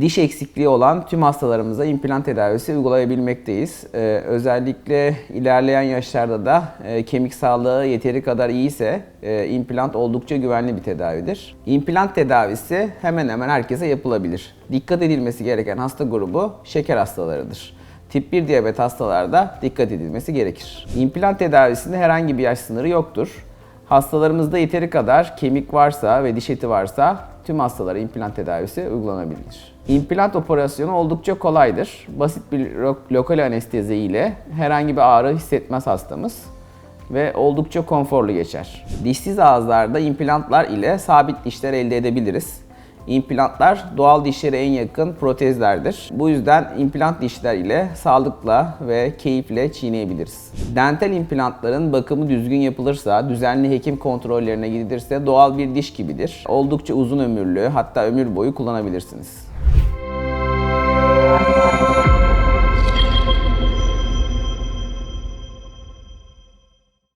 Diş eksikliği olan tüm hastalarımıza implant tedavisi uygulayabilmekteyiz. Ee, özellikle ilerleyen yaşlarda da e, kemik sağlığı yeteri kadar iyiyse e, implant oldukça güvenli bir tedavidir. İmplant tedavisi hemen hemen herkese yapılabilir. Dikkat edilmesi gereken hasta grubu şeker hastalarıdır. Tip 1 diyabet hastalarda dikkat edilmesi gerekir. İmplant tedavisinde herhangi bir yaş sınırı yoktur. Hastalarımızda yeteri kadar kemik varsa ve diş eti varsa tüm hastalara implant tedavisi uygulanabilir. İmplant operasyonu oldukça kolaydır. Basit bir lokal anestezi ile herhangi bir ağrı hissetmez hastamız ve oldukça konforlu geçer. Dişsiz ağızlarda implantlar ile sabit dişler elde edebiliriz. İmplantlar doğal dişlere en yakın protezlerdir. Bu yüzden implant dişler ile sağlıkla ve keyifle çiğneyebiliriz. Dental implantların bakımı düzgün yapılırsa, düzenli hekim kontrollerine gidilirse doğal bir diş gibidir. Oldukça uzun ömürlü, hatta ömür boyu kullanabilirsiniz.